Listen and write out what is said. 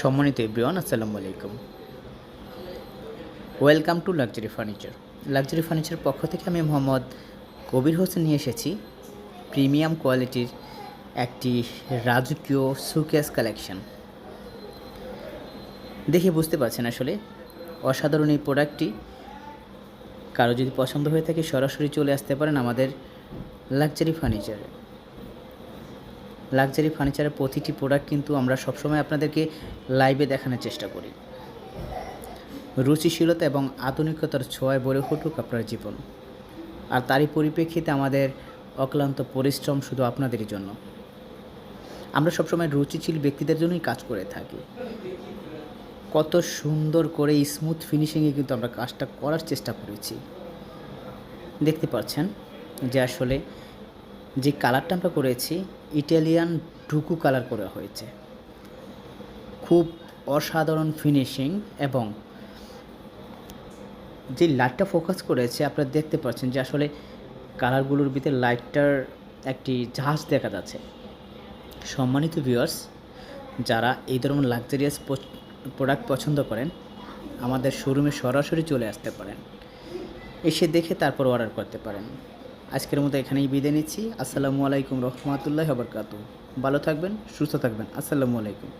সম্মানিত এভরিওয়ান আসসালামু আলাইকুম। Welcome to luxury furniture luxury furniture পক্ষ থেকে আমি মোহাম্মদ কবির হোসেন নিয়ে এসেছি। প্রিমিয়াম কোয়ালিটির একটি রাজকীয় সুকেস কালেকশন দেখে বুঝতে পারছেন আসলে অসাধারণ এই প্রোডাক্টটি কারও যদি পছন্দ হয়ে থাকে সরাসরি চলে আসতে পারেন আমাদের লাক্সারি ফার্নিচারে লাক্সারি ফার্নিচারের প্রতিটি প্রোডাক্ট কিন্তু আমরা সবসময় আপনাদেরকে লাইভে দেখানোর চেষ্টা করি। রুচিশীলতা এবং আধুনিকতার ছোঁয়ায় ভরে উঠুক আপনার জীবন। আর তারই পরিপ্রেক্ষিতে আমাদের অক্লান্ত পরিশ্রম শুধু আপনাদেরই জন্য। আমরা সবসময় রুচিশীল ব্যক্তিদের জন্যই কাজ করে থাকি। কত সুন্দর করে স্মুথ ফিনিশিংয়ে কিন্তু আমরা কাজটা করার চেষ্টা করেছি। দেখতে পাচ্ছেন যে আসলে যে কালারটা আমরা করেছি ইটালিয়ান ডুকু কালার করা হয়েছে। খুব অসাধারণ ফিনিশিং এবং যে লাইটটা ফোকাস করেছে, আপনারা দেখতে পাচ্ছেন যে আসলে কালারগুলোর ভিতরে লাইটটার একটি জাহাজ দেখা যাচ্ছে। সম্মানিত ভিউয়ার্স যারা এই ধরনের লাক্সারিয়াস প্রোডাক্ট পছন্দ করেন, আমাদের শোরুমে সরাসরি চলে আসতে পারেন। এসে দেখে তারপর অর্ডার করতে পারেন। আজকের মতো এখানেই বিদায় নিচ্ছি। আসসালামু আলাইকুম রহমতুল্লাহ বরকাত ভালো থাকবেন, সুস্থ থাকবেন। আসসালামু আলাইকুম।